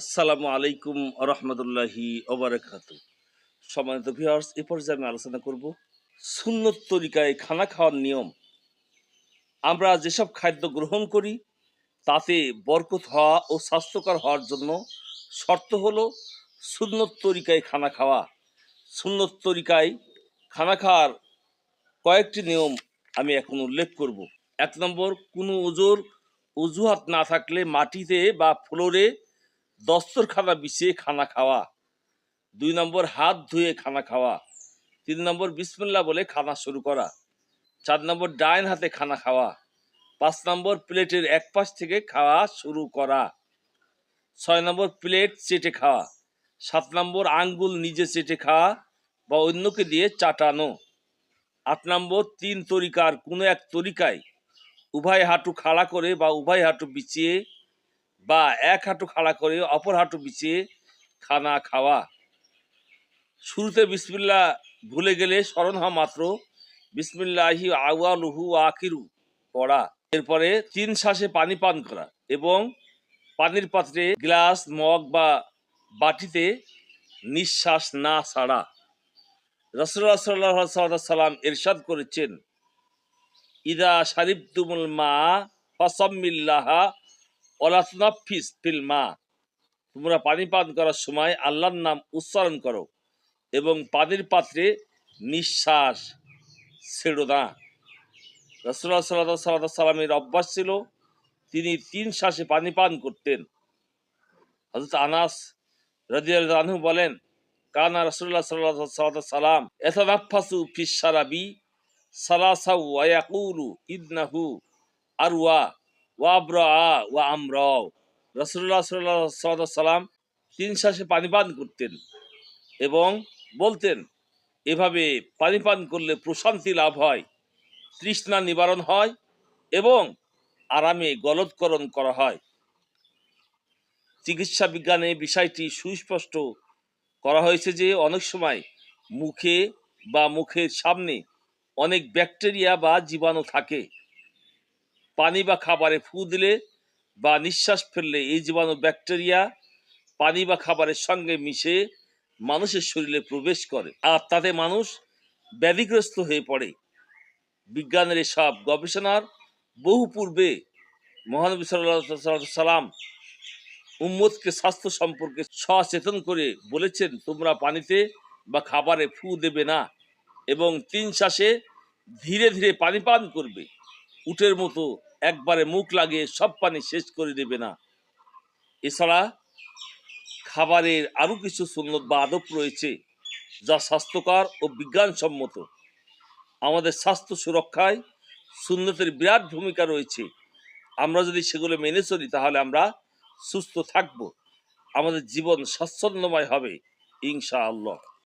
আসসালামু আলাইকুম রহমতুল্লাহি ওবরাকাত সম্মানিত ভিউয়ার্স এ পর্যায়ে আমি আলোচনা করব সুন্নত তরিকায় খানা খাওয়ার নিয়ম। আমরা যেসব খাদ্য গ্রহণ করি, তাতে বরকত হওয়া ও স্বাস্থ্যকর হওয়ার জন্য শর্ত হলো সুন্নত তরিকায় খানা খাওয়া। সুন্নত তরিকায় খানা খাওয়ার কয়েকটি নিয়ম আমি এখন উল্লেখ করব। এক নম্বর, কোনো ওজোর অজুহাত না থাকলে মাটিতে বা ফ্লোরে দস্তরখানা বিছিয়ে খানা খাওয়া। দুই নম্বর, হাত ধুয়ে খানা খাওয়া। তিন নম্বর বিসমিল্লা বলে খানা শুরু করা। চার নম্বর, ডাইন হাতে খানা খাওয়া। পাঁচ নম্বর, প্লেটের এক পাশ থেকে খাওয়া শুরু করা। ছয় নম্বর, প্লেট চেটে খাওয়া। সাত নম্বর, আঙ্গুল নিজে চেটে খাওয়া বা অন্যকে দিয়ে চাটানো। আট নম্বর, তিন তরিকার, কোনো এক তরিকায় উভয় হাঁটু খাড়া করে বা উভয় হাঁটু বিছিয়ে বা এক হাঁটু খাড়া করে অপর হাঁটু বিছিয়ে খানা খাওয়া। শুরুতে বিসমিল্লা ভুলে গেলে স্মরণ হওয়া মাত্র বিসমিল্লাহি আওয়ালুহু আখিরু পড়া। এরপরে তিন শ্বাসে পানি পান করা এবং পানির পাত্রে গ্লাস, মগ বা বাটিতে নিঃশ্বাস না ছাড়া রসুল্লাহ সাল্লাহ সাল্লাম এরশাদ করেছেন, ইদা শারিফতুমুল মা ফসাম্মিল্লাহা অলাতনাফিস ফিল মা। তোমরা পানি পান করার সময় আল্লাহর নাম উচ্চারণ করো এবং পানির পাত্রে নিঃশ্বাস ছেড়ো না। রসুল্লাহ সাল্লাহ সাল্লাহ সাল্লামের অভ্যাস ছিল, তিনি তিন শ্বাসে পানি পান করতেন। হজরত আনাস রাজিয়াল আনহু বলেন, কানা রসুল্লাহ সাল্লাহ সাল্লাহ সাল্লাম এতানাফাসু ফিসারাবি সালাসাউ ওয়াকুলু ইদনাহু আরওয়া। ওয়া সাল্লাহ সাল্লাম তিন শ্বাসে পানি পান করতেন এবং বলতেন, এভাবে পানি পান করলে প্রশান্তি লাভ হয়, তৃষ্ণা নিবারণ হয় এবং আরামে গলৎকরণ করা হয়। চিকিৎসা বিজ্ঞানে বিষয়টি সুস্পষ্ট করা হয়েছে যে অনেক সময় মুখে বা মুখের সামনে অনেক ব্যাকটেরিয়া বা জীবাণু থাকে। পানি বা খাবারে ফু দিলে বা নিঃশ্বাস ফেললে এই জীবাণু ব্যাকটেরিয়া পানি বা খাবারের সঙ্গে মিশে মানুষের শরীরে প্রবেশ করে। আর তাতে মানুষ ব্যাধিগ্রস্ত হয়ে পড়ে। বিজ্ঞানের এসব গবেষণার বহু পূর্বে মহানবী সাল্লাহ সাল্লাম উম্মদকে স্বাস্থ্য সম্পর্কে সচেতন করে বলেছেন, তোমরা পানিতে বা খাবারে ফু দেবে না এবং তিন শ্বাসে ধীরে ধীরে পানি পান করবে। উটের মতো একবারে মুখ লাগিয়ে সব পানি শেষ করে দেবে না। এছাড়া খাবারের আরও কিছু সুন্নত বা আদব রয়েছে যা স্বাস্থ্যকর ও বিজ্ঞানসম্মত। আমাদের স্বাস্থ্য সুরক্ষায় সুন্নতের বিরাট ভূমিকা রয়েছে। আমরা যদি সেগুলো মেনে চলি, তাহলে আমরা সুস্থ থাকব। আমাদের জীবন স্বাচ্ছন্দ্যময় হবে ইনশা আল্লাহ